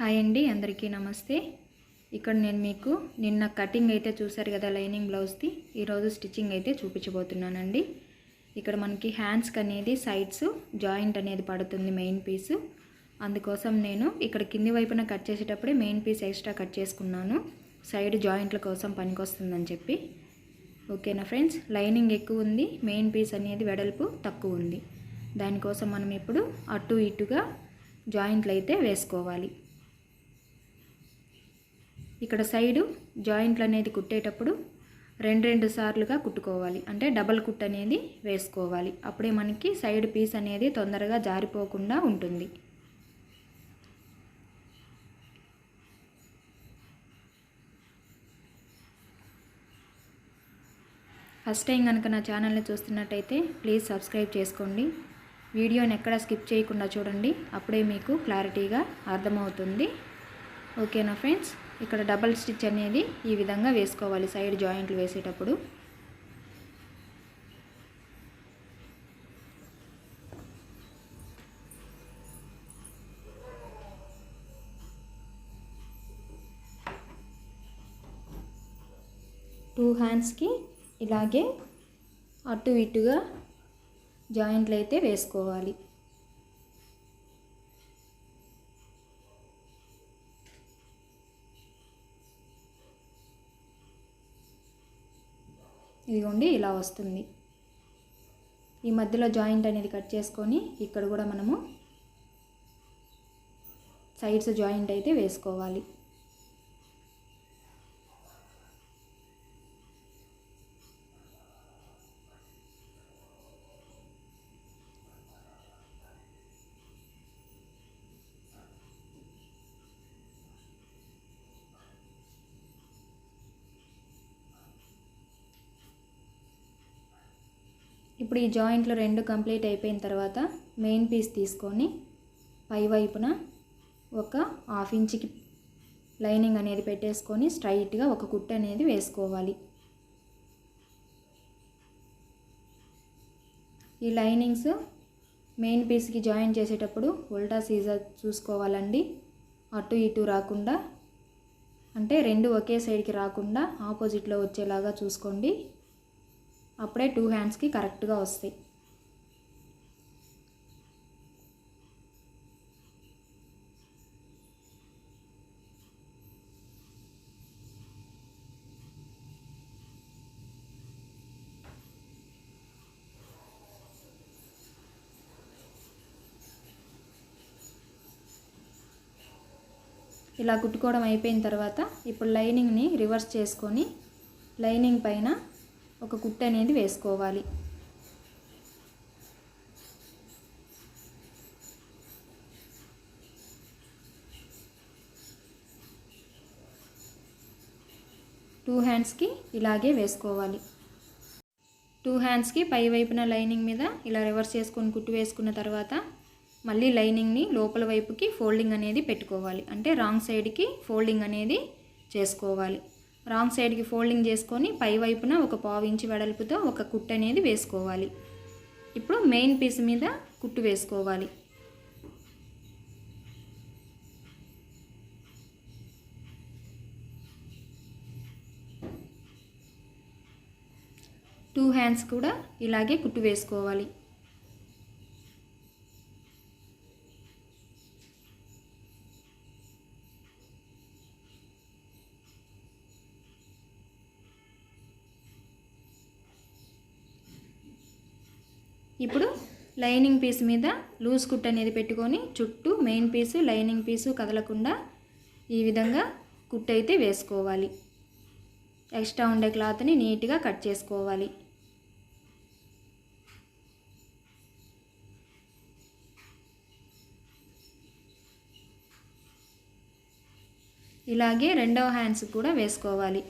Hi అండి అందరికీ నమస్తే. ఇక్కడ నేను మీకు నిన్న కటింగ్ అయితే చూసారు కదా లైనింగ్ బ్లౌజ్ది. ఈరోజు స్టిచ్చింగ్ అయితే చూపించబోతున్నానండి. ఇక్కడ మనకి హ్యాండ్స్కి అనేది సైడ్స్ జాయింట్ అనేది పడుతుంది మెయిన్ పీసు. అందుకోసం నేను ఇక్కడ కింది వైపున కట్ చేసేటప్పుడే మెయిన్ పీస్ ఎక్స్ట్రా కట్ చేసుకున్నాను. సైడ్ జాయింట్ల కోసం పనికొస్తుందని చెప్పి. ఓకేనా ఫ్రెండ్స్? లైనింగ్ ఎక్కువ ఉంది మెయిన్ పీస్ అనేది వెడల్పు తక్కువ ఉంది. దానికోసం మనం ఇప్పుడు అటు ఇటుగా జాయింట్లు అయితే వేసుకోవాలి. ఇక్కడ సైడు జాయింట్లు అనేది కుట్టేటప్పుడు రెండు రెండు సార్లుగా కుట్టుకోవాలి. అంటే డబల్ కుట్ అనేది వేసుకోవాలి. అప్పుడే మనకి సైడ్ పీస్ అనేది తొందరగా జారిపోకుండా ఉంటుంది. ఫస్ట్ టైం కనుక నా ఛానల్ని చూస్తున్నట్టయితే ప్లీజ్ సబ్స్క్రైబ్ చేసుకోండి. వీడియోని ఎక్కడ స్కిప్ చేయకుండా చూడండి. అప్పుడే మీకు క్లారిటీగా అర్థమవుతుంది. ఓకేనా ఫ్రెండ్స్? ఇక్కడ డబల్ స్టిచ్ అనేది ఈ విధంగా వేసుకోవాలి సైడ్ జాయింట్లు వేసేటప్పుడు. టూ హ్యాండ్స్కి ఇలాగే అటు ఇటుగా జాయింట్లు అయితే వేసుకోవాలి. ఇదిగోండి ఇలా వస్తుంది. ఈ మధ్యలో జాయింట్ అనేది కట్ చేసుకొని ఇక్కడ కూడా మనము సైడ్స్ జాయింట్ అయితే వేసుకోవాలి. ఇప్పుడు ఈ జాయింట్లు రెండు కంప్లీట్ అయిపోయిన తర్వాత మెయిన్ పీస్ తీసుకొని పై వైపున ఒక హాఫ్ ఇంచ్కి లైనింగ్ అనేది పెట్టేసుకొని స్ట్రైట్గా ఒక కుట్ట అనేది వేసుకోవాలి. ఈ లైనింగ్స్ మెయిన్ పీస్కి జాయిన్ చేసేటప్పుడు ఉల్టా సీజర్ చూసుకోవాలండి. అటు ఇటు రాకుండా అంటే రెండు ఒకే సైడ్కి రాకుండా ఆపోజిట్లో వచ్చేలాగా చూసుకోండి. అప్పుడే టూ హ్యాండ్స్కి కరెక్ట్గా వస్తాయి. ఇలా కుట్టుకోవడం అయిపోయిన తర్వాత ఇప్పుడు లైనింగ్ని రివర్స్ చేసుకొని లైనింగ్ పైన ఒక కుట్టు అనేది వేసుకోవాలి. టూ హ్యాండ్స్కి ఇలాగే వేసుకోవాలి. టూ హ్యాండ్స్కి పై వైపున లైనింగ్ మీద ఇలా రివర్స్ చేసుకొని కుట్టు వేసుకున్న తర్వాత మళ్ళీ లైనింగ్ని లోపల వైపుకి ఫోల్డింగ్ అనేది పెట్టుకోవాలి. అంటే రాంగ్ సైడ్కి ఫోల్డింగ్ అనేది చేసుకోవాలి. రాంగ్ సైడ్కి ఫోల్డింగ్ చేసుకొని పై వైపున ఒక పావు ఇంచు వెడల్పుతో ఒక కుట్టు అనేది వేసుకోవాలి. ఇప్పుడు మెయిన్ పీస్ మీద కుట్టు వేసుకోవాలి. టూ హ్యాండ్స్ కూడా ఇలాగే కుట్టు వేసుకోవాలి. ఇప్పుడు లైనింగ్ పీస్ మీద లూజ్ కుట్ అనేది పెట్టుకొని చుట్టూ మెయిన్ పీసు లైనింగ్ పీసు కదలకుండా ఈ విధంగా కుట్ అయితే వేసుకోవాలి. ఎక్స్ట్రా ఉండే క్లాత్ని నీట్గా కట్ చేసుకోవాలి. ఇలాగే రెండవ హ్యాండ్స్ కూడా వేసుకోవాలి.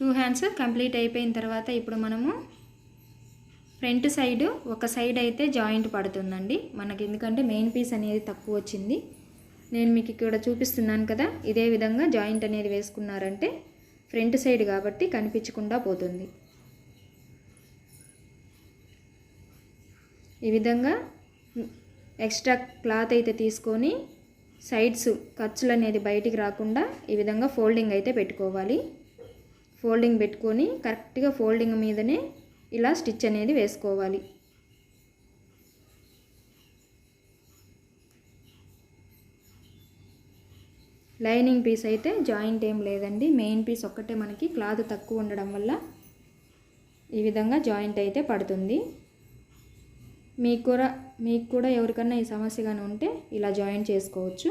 టూ హ్యాండ్స్ కంప్లీట్ అయిపోయిన తర్వాత ఇప్పుడు మనము ఫ్రంట్ సైడ్ ఒక సైడ్ అయితే జాయింట్ పడుతుందండి. మనకి ఎందుకంటే మెయిన్ పీస్ అనేది తక్కువ వచ్చింది. నేను మీకు ఇక్కడ చూపిస్తున్నాను కదా ఇదే విధంగా జాయింట్ అనేది వేసుకున్నారంటే ఫ్రంట్ సైడ్ కాబట్టి కనిపించకుండా పోతుంది. ఈ విధంగా ఎక్స్ట్రా క్లాత్ అయితే తీసుకొని సైడ్స్ ఖర్చులు అనేది బయటికి రాకుండా ఈ విధంగా ఫోల్డింగ్ అయితే పెట్టుకోవాలి. ఫోల్డింగ్ పెట్టుకొని కరెక్ట్గా ఫోల్డింగ్ మీదనే ఇలా స్టిచ్ అనేది వేసుకోవాలి. లైనింగ్ పీస్ అయితే జాయింట్ ఏం లేదండి. మెయిన్ పీస్ ఒక్కటే మనకి. క్లాత్ తక్కువ ఉండడం వల్ల ఈ విధంగా జాయింట్ అయితే పడుతుంది. మీకు కూడా మీకు కూడా ఎవరికన్నా ఈ సమస్య కానీ ఉంటే ఇలా జాయిన్ చేసుకోవచ్చు.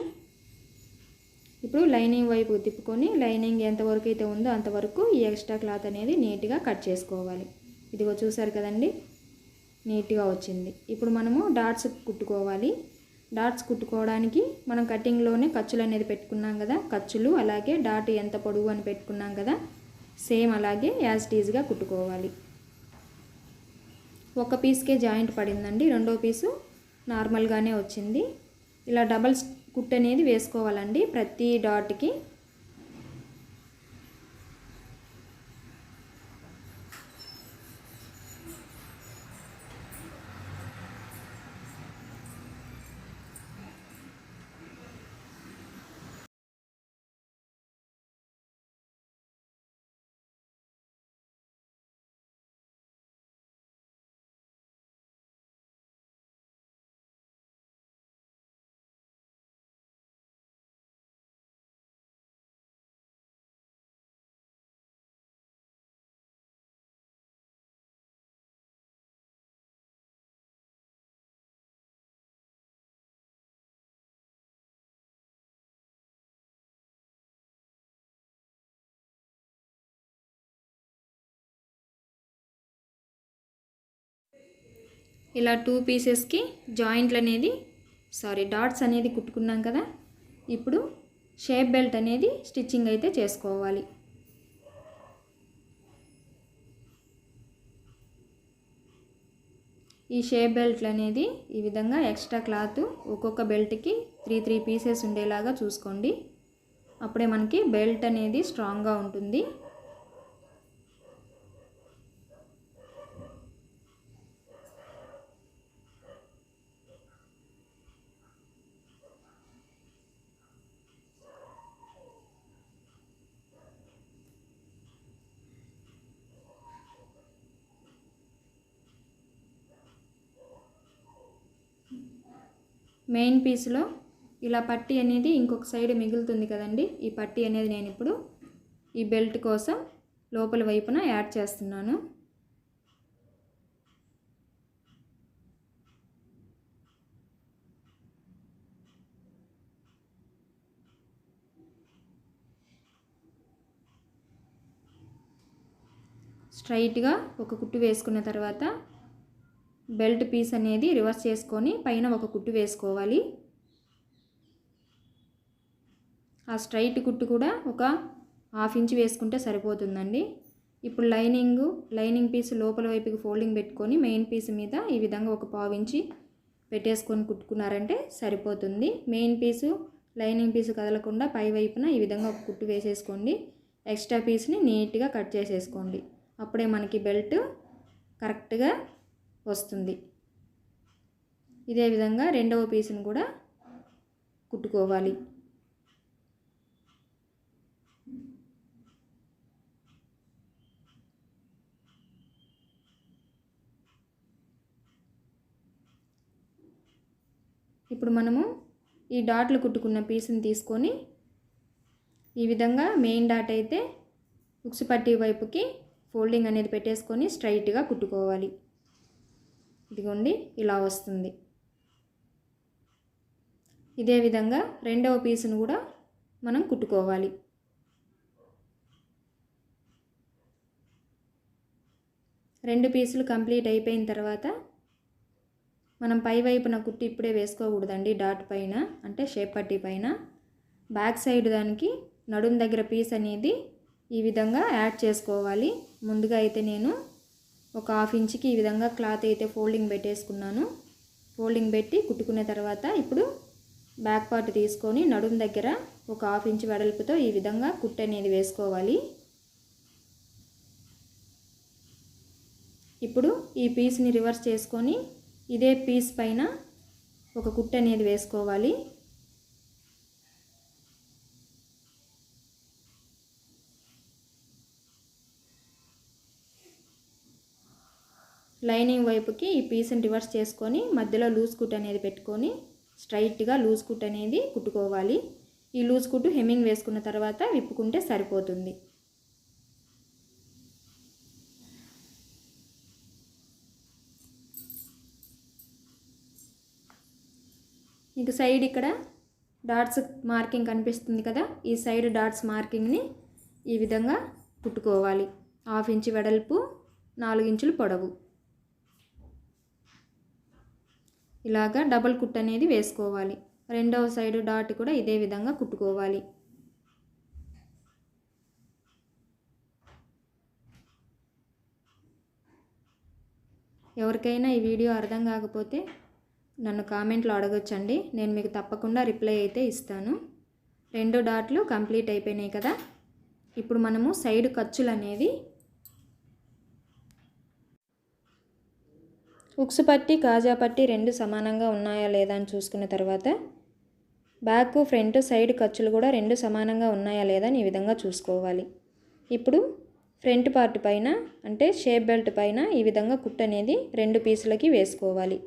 ఇప్పుడు లైనింగ్ వైపు తిప్పుకొని లైనింగ్ ఎంతవరకు అయితే ఉందో అంతవరకు ఈ ఎక్స్ట్రా క్లాత్ అనేది నీట్గా కట్ చేసుకోవాలి. ఇదిగో చూసారు కదండి? నీట్గా వచ్చింది. ఇప్పుడు మనము డాట్స్ కుట్టుకోవాలి. డాట్స్ కుట్టుకోవడానికి మనం కటింగ్లోనే ఖర్చులు అనేది పెట్టుకున్నాం కదా? ఖర్చులు అలాగే డాట్ ఎంత పొడుగు అని పెట్టుకున్నాం కదా? సేమ్ అలాగే యాజ్ టీజ్గా కుట్టుకోవాలి. ఒక పీస్కే జాయింట్ పడిందండి. రెండో పీసు నార్మల్గానే వచ్చింది. ఇలా డబల్ కుట్ అనేది వేసుకోవాలండి ప్రతి డాట్కి ఇలా టూ పీసెస్కి జాయింట్లు అనేది సారీ డాట్స్ అనేది కుట్టుకున్నాం కదా. ఇప్పుడు షేప్ బెల్ట్ అనేది స్టిచ్చింగ్ అయితే చేసుకోవాలి. ఈ షేప్ బెల్ట్లు అనేది ఈ విధంగా ఎక్స్ట్రా క్లాత్ ఒక్కొక్క బెల్ట్కి త్రీ త్రీ పీసెస్ ఉండేలాగా చూసుకోండి. అప్పుడే మనకి బెల్ట్ అనేది స్ట్రాంగ్గా ఉంటుంది. మెయిన్ పీస్లో ఇలా పట్టి అనేది ఇంకొక సైడ్ మిగులుతుంది కదండి. ఈ పట్టి అనేది నేను ఇప్పుడు ఈ బెల్ట్ కోసం లోపల వైపున యాడ్ చేస్తున్నాను. స్ట్రైట్గా ఒక కుట్టు వేసుకున్న తర్వాత బెల్ట్ పీస్ అనేది రివర్స్ చేసుకొని పైన ఒక కుట్టు వేసుకోవాలి. ఆ స్ట్రైట్ కుట్టు కూడా ఒక హాఫ్ ఇంచ్ వేసుకుంటే సరిపోతుందండి. ఇప్పుడు లైనింగ్ లైనింగ్ పీస్ లోపల వైపుకి ఫోల్డింగ్ పెట్టుకొని మెయిన్ పీస్ మీద ఈ విధంగా ఒక పావు ఇంచి పెట్టేసుకొని కుట్టుకున్నారంటే సరిపోతుంది. మెయిన్ పీసు లైనింగ్ పీసు కదలకుండా పై వైపున ఈ విధంగా ఒక కుట్టు వేసేసుకోండి. ఎక్స్ట్రా పీస్ని నీట్గా కట్ చేసేసుకోండి. అప్పుడే మనకి బెల్ట్ కరెక్ట్గా వస్తుంది. ఇదే విధంగా రెండవ పీసును కూడా కుట్టుకోవాలి. ఇప్పుడు మనము ఈ డాట్లు కుట్టుకున్న పీస్ని తీసుకొని ఈ విధంగా మెయిన్ డాట్ అయితే ఉక్సు పట్టి వైపుకి ఫోల్డింగ్ అనేది పెట్టేసుకొని స్ట్రైట్గా కుట్టుకోవాలి. ఇదిగోండి ఇలా వస్తుంది. ఇదే విధంగా రెండవ పీసును కూడా మనం కుట్టుకోవాలి. రెండు పీసులు కంప్లీట్ అయిపోయిన తర్వాత మనం పై వైపున కుట్టి ఇప్పుడే వేసుకోకూడదండి డాట్ పైన అంటే షేప్ పట్టి పైన. బ్యాక్ సైడ్ దానికి నడుం దగ్గర పీస్ అనేది ఈ విధంగా యాడ్ చేసుకోవాలి. ముందుగా అయితే నేను ఒక హాఫ్ ఇంచ్కి ఈ విధంగా క్లాత్ అయితే ఫోల్డింగ్ పెట్టేసుకున్నాను. ఫోల్డింగ్ పెట్టి కుట్టుకున్న తర్వాత ఇప్పుడు బ్యాక్ పార్ట్ తీసుకొని నడుము దగ్గర ఒక హాఫ్ ఇంచ్ వెడల్పుతో ఈ విధంగా కుట్టు అనేది వేసుకోవాలి. ఇప్పుడు ఈ పీస్ని రివర్స్ చేసుకొని ఇదే పీస్ పైన ఒక కుట్టు అనేది వేసుకోవాలి. లైనింగ్ వైపుకి ఈ పీస్ని రివర్స్ చేసుకొని మధ్యలో లూజ్ కుట్ అనేది పెట్టుకొని స్ట్రైట్గా లూజ్ కుట్ అనేది కుట్టుకోవాలి. ఈ లూజ్ కుట్టు హెమ్మింగ్ వేసుకున్న తర్వాత విప్పుకుంటే సరిపోతుంది. మీకు సైడ్ ఇక్కడ డాట్స్ మార్కింగ్ కనిపిస్తుంది కదా? ఈ సైడ్ డాట్స్ మార్కింగ్ని ఈ విధంగా కుట్టుకోవాలి. హాఫ్ ఇంచు వెడల్పు నాలుగు ఇంచులు పొడవు. ఇలాగా డబల్ కుట్ అనేది వేసుకోవాలి. రెండవ సైడ్ డాట్ కూడా ఇదే విధంగా కుట్టుకోవాలి. ఎవరికైనా ఈ వీడియో అర్థం కాకపోతే నన్ను కామెంట్లో అడగొచ్చండి. నేను మీకు తప్పకుండా రిప్లై అయితే ఇస్తాను. రెండు డాట్లు కంప్లీట్ అయిపోయినాయి కదా. ఇప్పుడు మనము సైడ్ ఖర్చులు అనేది ఉక్సు పట్టి కాజా పట్టి రెండు సమానంగా ఉన్నాయా లేదా అని చూసుకున్న తర్వాత బ్యాక్ ఫ్రంట్ సైడ్ ఖర్చులు కూడా రెండు సమానంగా ఉన్నాయా లేదా అని ఈ విధంగా చూసుకోవాలి. ఇప్పుడు ఫ్రంట్ పార్ట్ పైన అంటే షేప్ బెల్ట్ పైన ఈ విధంగా కుట్ అనేది రెండు పీసులకి వేసుకోవాలి.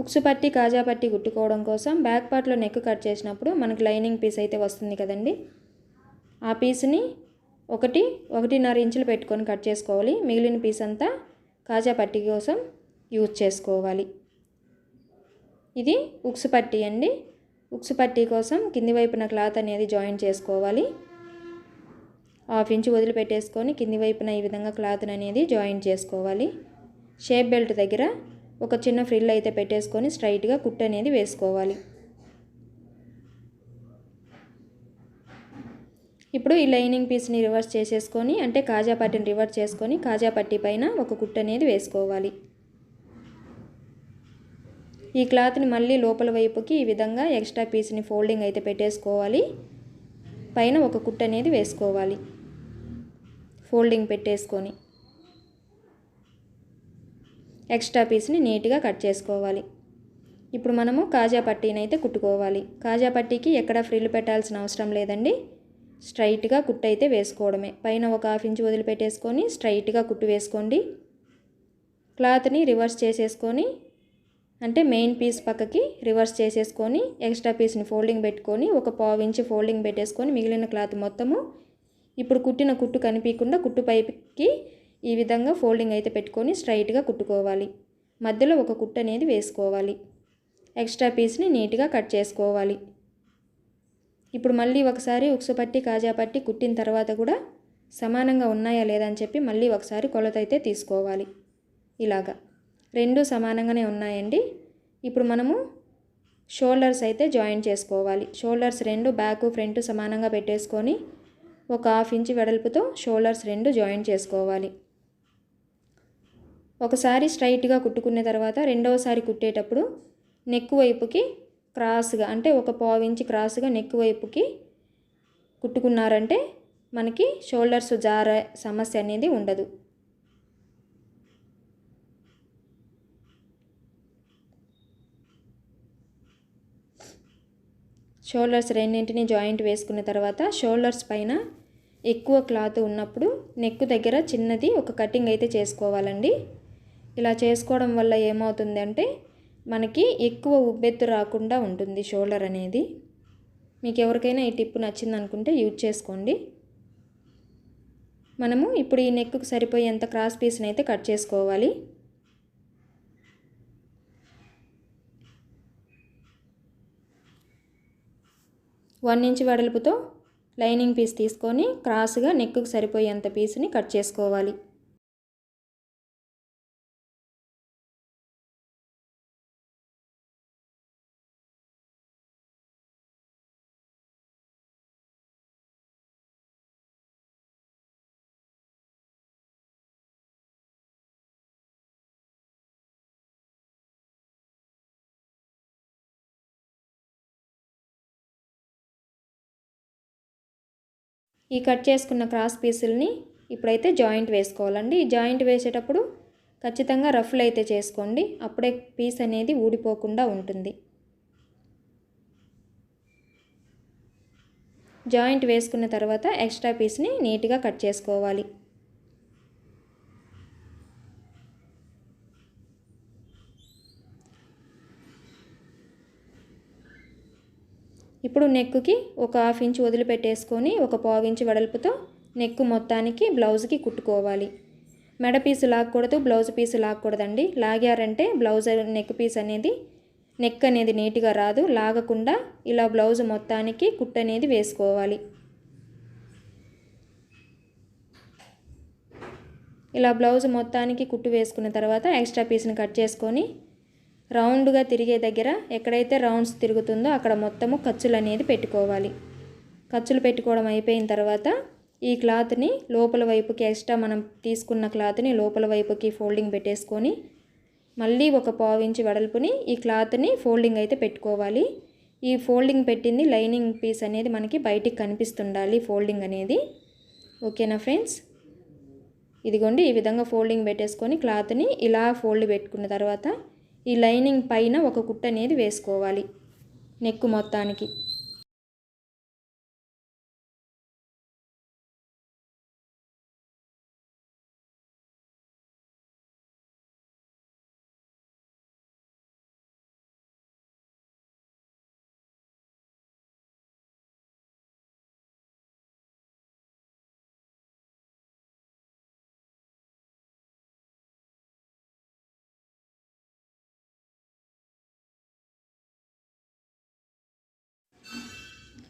ఉక్సు పట్టి కాజా పట్టి కుట్టుకోవడం కోసం బ్యాక్ పార్ట్లో నెక్ కట్ చేసినప్పుడు మనకు లైనింగ్ పీస్ అయితే వస్తుంది కదండి. ఆ పీస్ని ఒకటి ఒకటిన్నర ఇంచులు పెట్టుకొని కట్ చేసుకోవాలి. మిగిలిన పీస్ అంతా కాజా పట్టి కోసం యూజ్ చేసుకోవాలి. ఇది ఉక్సు పట్టి అండి. ఉక్సు పట్టి కోసం కింది వైపున క్లాత్ అనేది జాయిన్ చేసుకోవాలి. హాఫ్ ఇంచు వదిలిపెట్టేసుకొని కింది వైపున ఈ విధంగా క్లాత్ అనేది జాయిన్ చేసుకోవాలి. షేప్ బెల్ట్ దగ్గర ఒక చిన్న ఫ్రిల్ అయితే పెట్టేసుకొని స్ట్రైట్గా కుట్ అనేది వేసుకోవాలి. ఇప్పుడు ఈ లైనింగ్ పీస్ని రివర్స్ చేసేసుకొని అంటే కాజా పట్టిని రివర్స్ చేసుకొని కాజా పట్టి పైన ఒక కుట్ అనేది వేసుకోవాలి. ఈ క్లాత్ని మళ్ళీ లోపల వైపుకి ఈ విధంగా ఎక్స్ట్రా పీస్ని ఫోల్డింగ్ అయితే పెట్టేసుకోవాలి. పైన ఒక కుట్ అనేది వేసుకోవాలి. ఫోల్డింగ్ పెట్టేసుకొని. ఎక్స్ట్రా పీస్ని నీట్గా కట్ చేసుకోవాలి. ఇప్పుడు మనము కాజా పట్టీని అయితే కుట్టుకోవాలి. కాజా పట్టీకి ఎక్కడ ఫ్రిల్ పెట్టాల్సిన అవసరం లేదండి. స్ట్రైట్గా కుట్టు అయితే వేసుకోవడమే. పైన ఒక హాఫ్ ఇంచ్ వదిలిపెట్టేసుకొని స్ట్రైట్గా కుట్టు వేసుకోండి. క్లాత్ని రివర్స్ చేసేసుకొని అంటే మెయిన్ పీస్ పక్కకి రివర్స్ చేసేసుకొని ఎక్స్ట్రా పీస్ని ఫోల్డింగ్ పెట్టుకొని ఒక పావు ఇంచ్ ఫోల్డింగ్ పెట్టేసుకొని మిగిలిన క్లాత్ మొత్తము ఇప్పుడు కుట్టిన కుట్టు కనిపించకుండా కుట్టు పైపుకి ఈ విధంగా ఫోల్డింగ్ అయితే పెట్టుకొని స్ట్రైట్గా కుట్టుకోవాలి. మధ్యలో ఒక కుట్ అనేది వేసుకోవాలి. ఎక్స్ట్రా పీస్ని నీట్గా కట్ చేసుకోవాలి. ఇప్పుడు మళ్ళీ ఒకసారి ఉక్సు పట్టి కాజా పట్టి కుట్టిన తర్వాత కూడా సమానంగా ఉన్నాయా లేదా అని చెప్పి మళ్ళీ ఒకసారి కొలత అయితే తీసుకోవాలి. ఇలాగా. రెండు సమానంగానే ఉన్నాయండి. ఇప్పుడు మనము షోల్డర్స్ అయితే జాయిన్ చేసుకోవాలి. షోల్డర్స్ రెండు బ్యాక్ ఫ్రంట్ సమానంగా పెట్టేసుకొని ఒక హాఫ్ ఇంచ్ వెడల్పుతో షోల్డర్స్ రెండు జాయిన్ చేసుకోవాలి. ఒకసారి స్ట్రైట్గా కుట్టుకున్న తర్వాత రెండవసారి కుట్టేటప్పుడు నెక్ వైపుకి క్రాస్గా అంటే ఒక పావు క్రాస్గా నెక్ వైపుకి కుట్టుకున్నారంటే మనకి షోల్డర్స్ జారే సమస్య అనేది ఉండదు. షోల్డర్స్ రెండింటిని జాయింట్ వేసుకున్న తర్వాత షోల్డర్స్ పైన ఎక్కువ క్లాత్ ఉన్నప్పుడు నెక్ దగ్గర చిన్నది ఒక కటింగ్ అయితే చేసుకోవాలండి. ఇలా చేసుకోవడం వల్ల ఏమవుతుంది అంటే మనకి ఎక్కువ ఉబ్బెత్తు రాకుండా ఉంటుంది షోల్డర్ అనేది. మీకు ఎవరికైనా ఈ టిప్ నచ్చింది అనుకుంటే యూజ్ చేసుకోండి. మనము ఇప్పుడు ఈ నెక్కు సరిపోయేంత క్రాస్ పీస్ని అయితే కట్ చేసుకోవాలి. వన్ ఇంచ్ వెడల్పుతో లైనింగ్ పీస్ తీసుకొని క్రాస్గా నెక్కు సరిపోయేంత పీస్ని కట్ చేసుకోవాలి. ఈ కట్ చేసుకున్న క్రాస్ పీసుల్ని ఇప్పుడైతే జాయింట్ వేసుకోవాలండి. ఈ జాయింట్ వేసేటప్పుడు ఖచ్చితంగా రఫ్లు అయితే చేసుకోండి. అప్పుడే పీస్ అనేది ఊడిపోకుండా ఉంటుంది. జాయింట్ వేసుకున్న తర్వాత ఎక్స్ట్రా పీస్ని నీట్గా కట్ చేసుకోవాలి ఇప్పుడు నెక్కుకి ఒక హాఫ్ ఇంచ్ వదిలిపెట్టేసుకొని ఒక పావు ఇంచ్ వెడల్పుతో నెక్కు మొత్తానికి బ్లౌజ్కి కుట్టుకోవాలి. మెడ పీసు లాక్కూడదు బ్లౌజ్ పీసు లాక్కూడదండి. లాగారంటే బ్లౌజ్ నెక్ పీస్ అనేది నెక్ అనేది నీట్గా రాదు. లాగకుండా ఇలా బ్లౌజ్ మొత్తానికి కుట్టు అనేది వేసుకోవాలి. ఇలా బ్లౌజ్ మొత్తానికి కుట్టు వేసుకున్న తర్వాత ఎక్స్ట్రా పీస్ని కట్ చేసుకొని రౌండ్గా తిరిగే దగ్గర ఎక్కడైతే రౌండ్స్ తిరుగుతుందో అక్కడ మొత్తము ఖర్చులు అనేది పెట్టుకోవాలి. ఖర్చులు పెట్టుకోవడం అయిపోయిన తర్వాత ఈ క్లాత్ని లోపల వైపుకి ఎక్స్ట్రా మనం తీసుకున్న క్లాత్ని లోపల వైపుకి ఫోల్డింగ్ పెట్టేసుకొని మళ్ళీ ఒక పావు ఇంచు వెడల్పుని ఈ క్లాత్ని ఫోల్డింగ్ అయితే పెట్టుకోవాలి. ఈ ఫోల్డింగ్ పెట్టింది లైనింగ్ పీస్ అనేది మనకి బయటికి కనిపిస్తుండాలి ఫోల్డింగ్ అనేది. ఓకేనా ఫ్రెండ్స్? ఇదిగోండి ఈ విధంగా ఫోల్డింగ్ పెట్టేసుకొని క్లాత్ని ఇలా ఫోల్డ్ పెట్టుకున్న తర్వాత ఈ లైనింగ్ పైన ఒక కుట్ట అనేది వేసుకోవాలి నెక్ మొత్తానికి.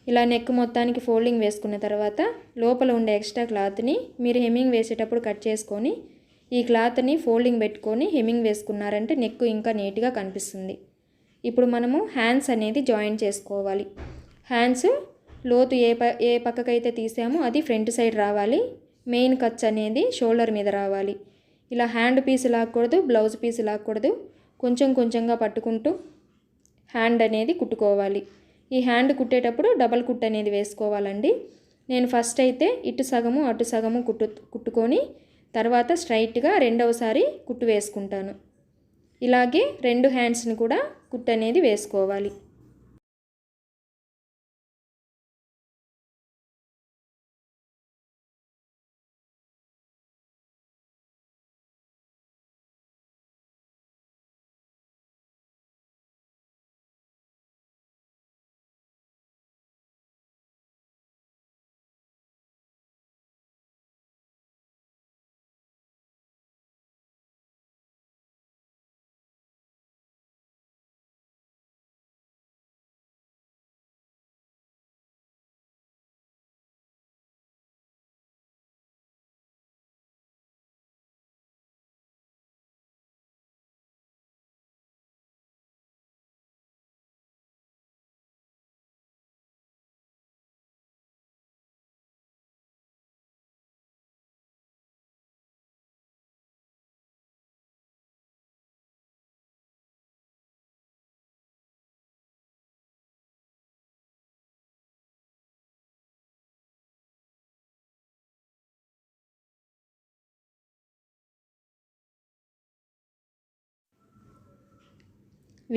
ఇలా నెక్ మొత్తానికి ఫోల్డింగ్ వేసుకున్న తర్వాత లోపల ఉండే ఎక్స్ట్రా క్లాత్ని మీరు హెమ్మింగ్ వేసేటప్పుడు కట్ చేసుకొని ఈ క్లాత్ని ఫోల్డింగ్ పెట్టుకొని హెమ్మింగ్ వేసుకున్నారంటే నెక్ ఇంకా నీట్గా కనిపిస్తుంది. ఇప్పుడు మనము హ్యాండ్స్ అనేది జాయిన్ చేసుకోవాలి. హ్యాండ్స్ లోతు ఏ ప ఏ పక్కకైతే తీసామో అది ఫ్రంట్ సైడ్ రావాలి. మెయిన్ కచ్ అనేది షోల్డర్ మీద రావాలి. ఇలా హ్యాండ్ పీస్ లాక్కూడదు బ్లౌజ్ పీస్ లాక్కూడదు. కొంచెం కొంచెంగా పట్టుకుంటూ హ్యాండ్ అనేది కుట్టుకోవాలి. ఈ హ్యాండ్ కుట్టేటప్పుడు డబల్ కుట్ అనేది వేసుకోవాలండి. నేను ఫస్ట్ అయితే ఇటు సగము అటు సగము కుట్టు కుట్టుకొని తర్వాత స్ట్రైట్గా రెండవసారి కుట్టు వేసుకుంటాను. ఇలాగే రెండు హ్యాండ్స్ని కూడా కుట్టు అనేది వేసుకోవాలి.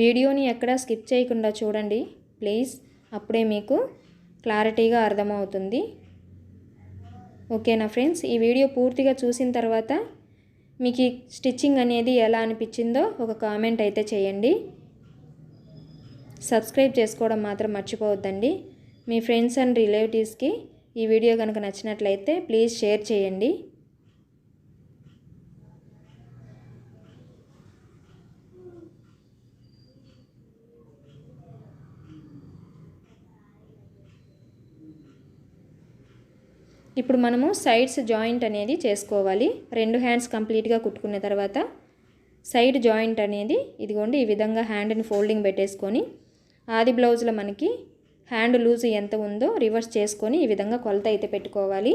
వీడియోని ఎక్కడా స్కిప్ చేయకుండా చూడండి. ప్లీజ్. అప్పుడే మీకు క్లారిటీగా అర్థమవుతుంది. ఓకేనా ఫ్రెండ్స్? ఈ వీడియో పూర్తిగా చూసిన తర్వాత మీకు ఈ స్టిచ్చింగ్ అనేది ఎలా అనిపించిందో ఒక కామెంట్ అయితే చేయండి. సబ్స్క్రైబ్ చేసుకోవడం మాత్రం మర్చిపోవద్దండి. మీ ఫ్రెండ్స్ అండ్ రిలేటివ్స్కి ఈ వీడియో కనుక నచ్చినట్లయితే ప్లీజ్ షేర్ చేయండి. ఇప్పుడు మనము సైడ్స్ జాయింట్ అనేది చేసుకోవాలి. రెండు హ్యాండ్స్ కంప్లీట్గా కుట్టుకున్న తర్వాత సైడ్ జాయింట్ అనేది ఇదిగోండి ఈ విధంగా హ్యాండ్ని ఫోల్డింగ్ పెట్టేసుకొని ఆది బ్లౌజ్లో మనకి హ్యాండ్ లూజ్ ఎంత ఉందో రివర్స్ చేసుకొని ఈ విధంగా కొలత అయితే పెట్టుకోవాలి.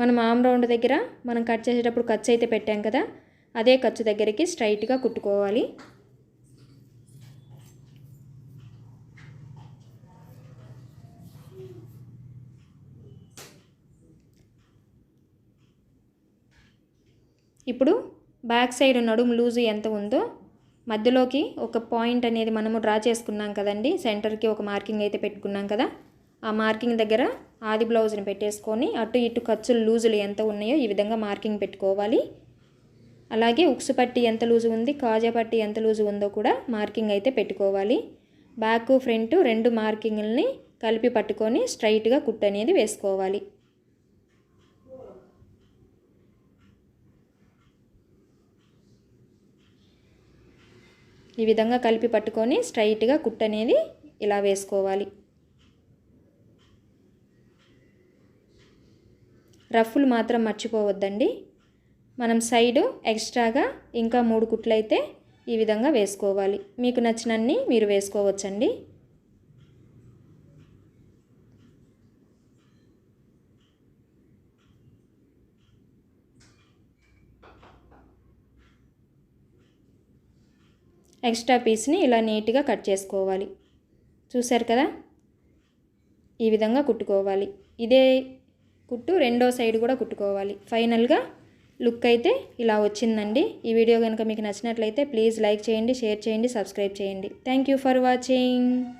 మనం ఆమ్ రౌండ్ దగ్గర మనం కట్ చేసేటప్పుడు ఖర్చు అయితే పెట్టాం కదా అదే ఖర్చు దగ్గరికి స్ట్రైట్గా కుట్టుకోవాలి. ఇప్పుడు బ్యాక్ సైడ్ నడుము లూజు ఎంత ఉందో మధ్యలోకి ఒక పాయింట్ అనేది మనము డ్రా చేసుకున్నాం కదండి. సెంటర్కి ఒక మార్కింగ్ అయితే పెట్టుకున్నాం కదా. ఆ మార్కింగ్ దగ్గర ఆది బ్లౌజ్ని పెట్టేసుకొని అటు ఇటు ఖర్చులు లూజులు ఎంత ఉన్నాయో ఈ విధంగా మార్కింగ్ పెట్టుకోవాలి. అలాగే ఉక్సు పట్టి ఎంత లూజు ఉంది కాజా పట్టి ఎంత లూజు ఉందో కూడా మార్కింగ్ అయితే పెట్టుకోవాలి. బ్యాక్ ఫ్రంట్ రెండు మార్కింగ్ని కలిపి పట్టుకొని స్ట్రైట్గా కుట్టు అనేది వేసుకోవాలి. ఈ విధంగా కలిపి పట్టుకొని స్ట్రైట్గా కుట్ అనేది ఇలా వేసుకోవాలి. రఫ్లు మాత్రం మర్చిపోవద్దండి. మనం సైడు ఎక్స్ట్రాగా ఇంకా మూడు కుట్లు అయితే ఈ విధంగా వేసుకోవాలి. మీకు నచ్చినన్ని మీరు వేసుకోవచ్చండి. ఎక్స్ట్రా పీస్ని ఇలా నీట్గా కట్ చేసుకోవాలి. చూసారు కదా? ఈ విధంగా కుట్టుకోవాలి. ఇదే కుట్టు రెండో సైడ్ కూడా కుట్టుకోవాలి. ఫైనల్గా లుక్ అయితే ఇలా వచ్చిందండి. ఈ వీడియో కనుక మీకు నచ్చినట్లయితే ప్లీజ్ లైక్ చేయండి షేర్ చేయండి సబ్స్క్రైబ్ చేయండి. Thank you for watching.